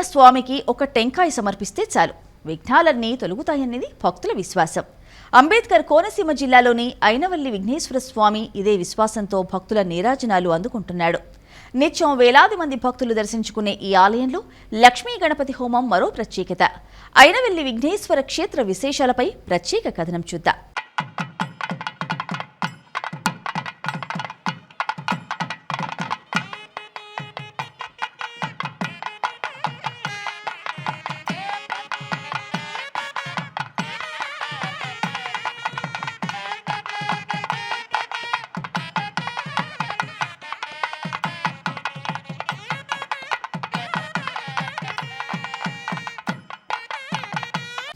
మొక్కుకున్న స్వామికి ఒక టెంకాయ సమర్పిస్తే చాలు. విఘ్నాలన్నీ తొలుగుతాయన్నది భక్తుల విశ్వాసం. అంబేద్కర్ కోనసీమ జిల్లాలోని అయినవల్లి విఘ్నేశ్వర స్వామి ఇదే విశ్వాసంతో భక్తుల నీరాజనాలు అందుకుంటున్నాడు. నిత్యం వేలాది మంది భక్తులు దర్శించుకునే ఈ ఆలయంలో లక్ష్మీ గణపతి హోమం మరో ప్రత్యేకత. అయినవల్లి విఘ్నేశ్వర క్షేత్ర విశేషాలపై ప్రత్యేక కథనం చూద్దాం.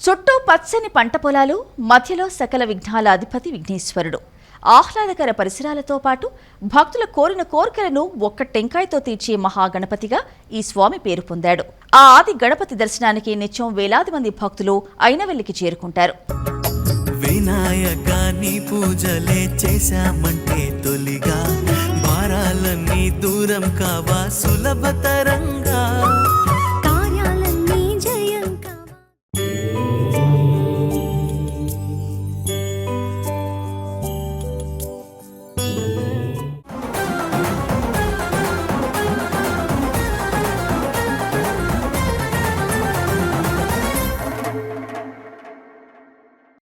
చుట్టూ పచ్చని పంట పొలాలు మధ్యలో సకల విఘ్నాల అధిపతి విఘ్నేశ్వరుడు. ఆహ్లాదకర పరిసరాలతో పాటు భక్తుల కోరిన కోరికలను ఒక్క టెంకాయతో తీర్చే మహాగణపతిగా ఈ స్వామి పేరు పొందాడు. ఆ ఆది గణపతి దర్శనానికి నిత్యం వేలాది మంది భక్తులు అయినవెల్లికి చేరుకుంటారు. వినాయకాన్ని పూజలే చేశామంటే తొలిగా భారాలన్నీ దూరం కావా సులభతరంగా?